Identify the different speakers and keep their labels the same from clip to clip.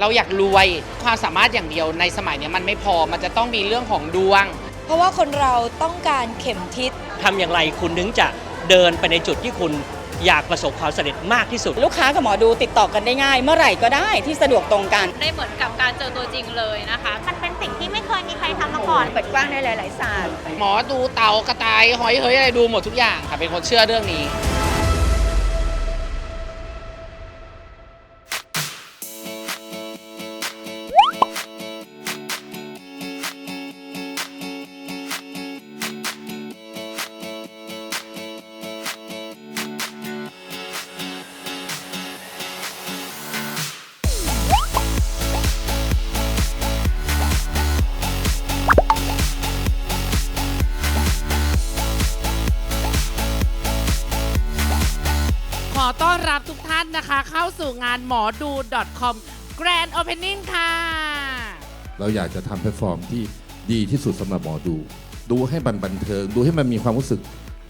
Speaker 1: เราอยากรวยความสามารถอย่างเดียวในสมัยเนี้ยมันไม่พอมันจะต้องมีเรื่องของดวง
Speaker 2: เพราะว่าคนเราต้องการเข็มทิศ
Speaker 3: ทำอย่างไรคุณถึงจะเดินไปในจุดที่คุณอยากประสบความสำเร็จมากที่สุด
Speaker 4: ลูกค้ากับหมอดูติดต่อกันได้ง่าย เมื่อไหร่ก็ได้ที่สะดวกตรงกัน
Speaker 5: ได้เหมือนกับการเจอตัวจริงเลยนะคะ มันเป็นสิ่งที่ไม่เคยมีใครทำมาก่อน
Speaker 4: เปิดกว้างในหลาย ๆ ศาสตร์
Speaker 1: หมอดูเต่ากระต่ายหอยเฮ้ยอะไรดูหมดทุกอย่างค่ะเป็นคนเชื่อเรื่องนี้
Speaker 6: ต้อนรับทุกท่านนะคะ เข้าสู่งานหมอดู .com Grand Opening ค่ะ
Speaker 7: เราอยากจะทำแพลตฟอร์มที่ดีที่สุดสำหรับหมอดู ดูให้บันบันเทิง ดูให้มันมีความรู้สึก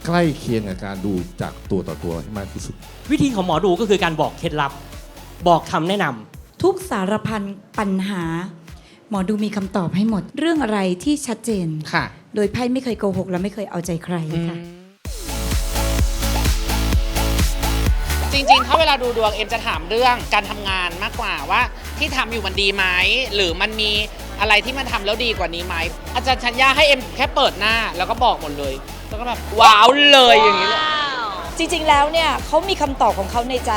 Speaker 7: ใกล้เคียงกับการดูจากตัวต่อตัวให้มากที่สุด
Speaker 3: วิธีของหมอดูก็คือการบอกเคล็ดลับ บอกคำแนะนำ
Speaker 8: ทุกสารพันปัญหา หมอดูมีคำตอบให้หมด เรื่องอะไรที่ชัดเจน
Speaker 1: ค่ะ
Speaker 8: โดยไพ่ไม่เคยโกหกและไม่เคยเอาใจใครค่ะ
Speaker 1: จ ริงๆ ถ้าเวลาดูดวงเอ็มจะถามเรื่องการทำงานมากกว่าว่า ที่ทำอยู่มันดีไหมหรือมันมีอะไรที่มันทำแล้วดีกว่านี้ไหมอาจารย์ชัญญาให้เอ็มแค่เปิดหน้าแล้วก็บอกหมดเลยแล้วก็แบบว้าวเลยอย่างนี้เลย
Speaker 2: จริงๆ แล้วเนี่ยเขามีคำตอบของเขาในใจ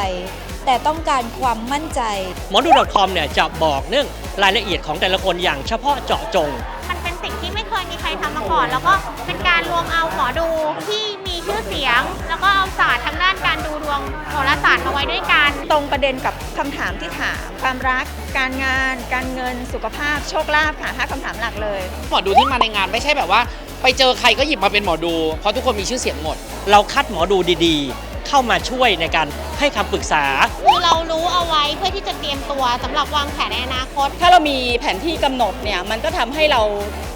Speaker 2: แต่ต้องการความมั่นใจ
Speaker 3: หมอดู .com เนี่ยจะบอกเรื่องรายละเอียดของแต่ละคนอย่างเฉพาะเจาะจง
Speaker 5: มันเป็นสิ่งที่ไม่เคยมีใครทำมาก่อน แล้วก็เป็นการรวมเอาหมอดูที่มี ชื่อเสียง แล้วก็เอาศาสตร์ทางด้านการดูดวงโหราศาสตร์มาไว้ด้วยกัน
Speaker 4: ตรงประเด็นกับคำถามที่ถาม ความรัก การงาน การเงิน สุขภาพ โชคลาภค่ะห้าคำถามหลักเลย
Speaker 1: หมอดูที่มาในงานไม่ใช่แบบว่า ไปเจอใครก็หยิบมาเป็นหมอดู เพราะทุกคนมีชื่อเสียงหมด
Speaker 3: เราคัดหมอดูดีๆ เข้ามาช่วยในการให้คำปรึกษา
Speaker 5: คือเรารู้เอาไว้เพื่อที่จะเตรียมตัวสำหรับวางแผนในอนาคต
Speaker 4: ถ้าเรามีแผนที่กำหนดเนี่ยมันก็ทำให้เรา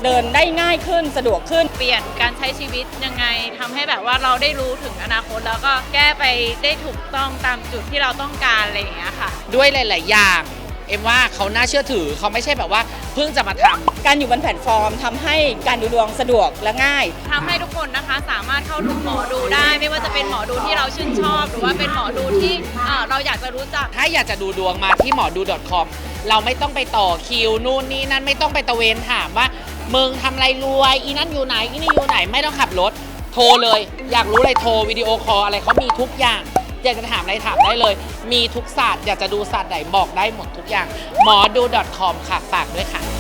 Speaker 4: เดินได้ง่ายขึ้นสะดวกขึ้น
Speaker 5: เปลี่ยนการใช้ชีวิตยังไงทำให้แบบว่าเราได้รู้ถึงอนาคต แล้วก็แก้ไปได้ถูกต้องตามจุดที่เราต้องการอะไรอย่างเงี้ยค่ะ
Speaker 1: ด้วยหลาย ๆ อย่าง เอ็มว่าเขาน่าเชื่อถือเขาไม่ใช่แบบว่าเพิ่งจะมาทำ
Speaker 4: การอยู่บนแพลตฟอร์มทำให้การดูดวงสะดวกและง่าย
Speaker 5: ทำให้ทุกคนนะคะสามารถเข้าถึงหมอดูได้ ไม่ว่าจะเป็นหมอดูที่เราชื่นชอบ หรือว่าเป็นหมอดูที่เอ่อเราอยากจะรู้จัก
Speaker 1: ถ้าอยากจะดูดวงมาที่หมอดู .com เราไม่ต้องไปต่อคิวนู่นนี่นั่นไม่ต้องไปตะเวนถามว่ามึงทำอะไรรวยอีนั่นอยู่ไหนอีนี่อยู่ไหนไม่ต้องขับรถ โทรเลย อยากรู้อะไรโทรวิดีโอคอลอะไรเขามีทุกอย่าง อยากจะถามอะไรถามได้เลย มีทุกศาสตร์อยากจะดูศาสตร์ไหนบอกได้หมดทุกอย่างหมอดู .com ค่ะฝากด้วยค่ะ